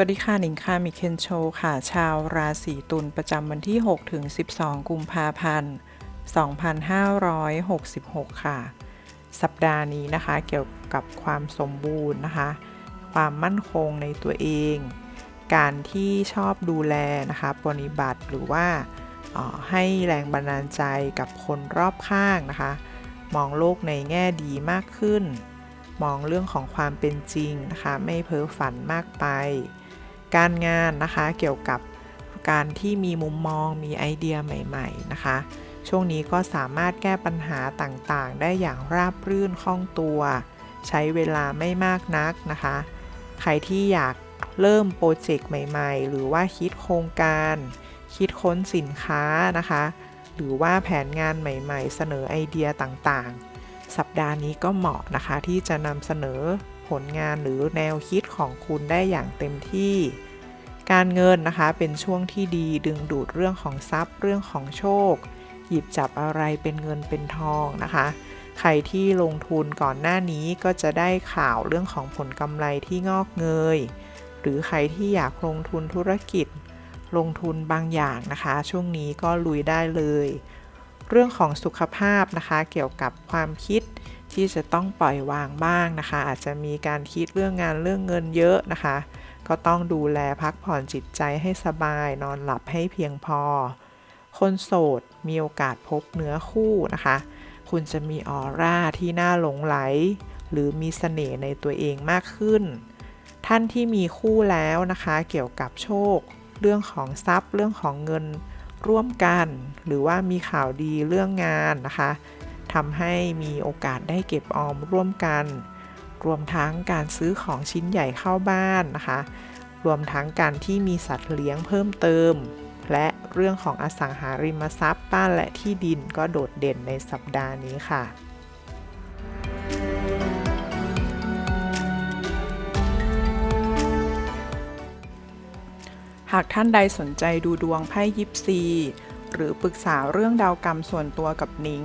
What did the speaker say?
วัสดีค่ะหนิงค่ะมิเคนโชค่ะ ชาวราศีตุลประจำวันที่ 6 ถึง 12 กุมภาพันธ์ 2566 ค่ะ สัปดาห์นี้นะคะ เกี่ยวกับความสมบูรณ์นะคะ ความมั่นคงในตัวเอง การที่ชอบดูแลนะคะปฏิบัติหรือว่าออให้แรงบันดาลใจกับคนรอบข้างนะคะ มองโลกในแง่ดีมากขึ้น มองเรื่องของความเป็นจริงนะคะ ไม่เพ้อฝันมากไป การงานนะคะเกี่ยวกับการที่มีมุมมองมีไอเดียใหม่ ๆ นะคะ ช่วงนี้ก็สามารถแก้ปัญหาต่างๆ ได้อย่างราบรื่นคล่องตัว ใช้เวลาไม่มากนักนะคะ ใครที่อยากเริ่มโปรเจกต์ใหม่ ๆ หรือว่าคิดโครงการ คิดค้นสินค้านะคะ หรือว่าแผนงานใหม่ ๆ เสนอไอเดียต่างๆ สัปดาห์นี้ก็เหมาะนะคะที่จะนำเสนอ ผลงานหรือแนวคิดของคุณได้อย่างเต็มที่ การเงินนะคะ เป็นช่วงที่ดีดึงดูดเรื่องของทรัพย์เรื่องของโชค หยิบจับอะไรเป็นเงินเป็นทองนะคะ ใครที่ลงทุนก่อนหน้านี้ก็จะได้ข่าวเรื่องของผลกำไรที่งอกเงย หรือใครที่อยากลงทุนธุรกิจ ลงทุนบางอย่างนะคะ ช่วงนี้ก็ลุยได้เลย เรื่องของสุขภาพนะคะ เกี่ยวกับความคิด ที่จะต้องปล่อยวางบ้างนะคะ อาจจะมีการคิดเรื่องงานเรื่องเงินเยอะนะคะ ก็ต้องดูแลพักผ่อนจิตใจให้สบาย นอนหลับให้เพียงพอ คนโสดมีโอกาสพบเนื้อคู่นะคะ คุณจะมีออร่าที่น่าหลงไหล หรือมีเสน่ห์ในตัวเองมากขึ้น ท่านที่มีคู่แล้วนะคะ เกี่ยวกับโชค เรื่องของทรัพย์ เรื่องของเงินร่วมกัน หรือว่ามีข่าวดีเรื่องงานนะคะ ทำให้มีโอกาสได้เก็บออมร่วมกัน รวมทั้งการซื้อของชิ้นใหญ่เข้าบ้านนะคะ รวมทั้งการที่มีสัตว์เลี้ยงเพิ่มเติม และเรื่องของอสังหาริมทรัพย์บ้านและที่ดินก็โดดเด่นในสัปดาห์นี้ค่ะหากท่านใดสนใจดูดวงไพ่ยิปซี หรือปรึกษาเรื่องดาวกรรมส่วนตัวกับนิง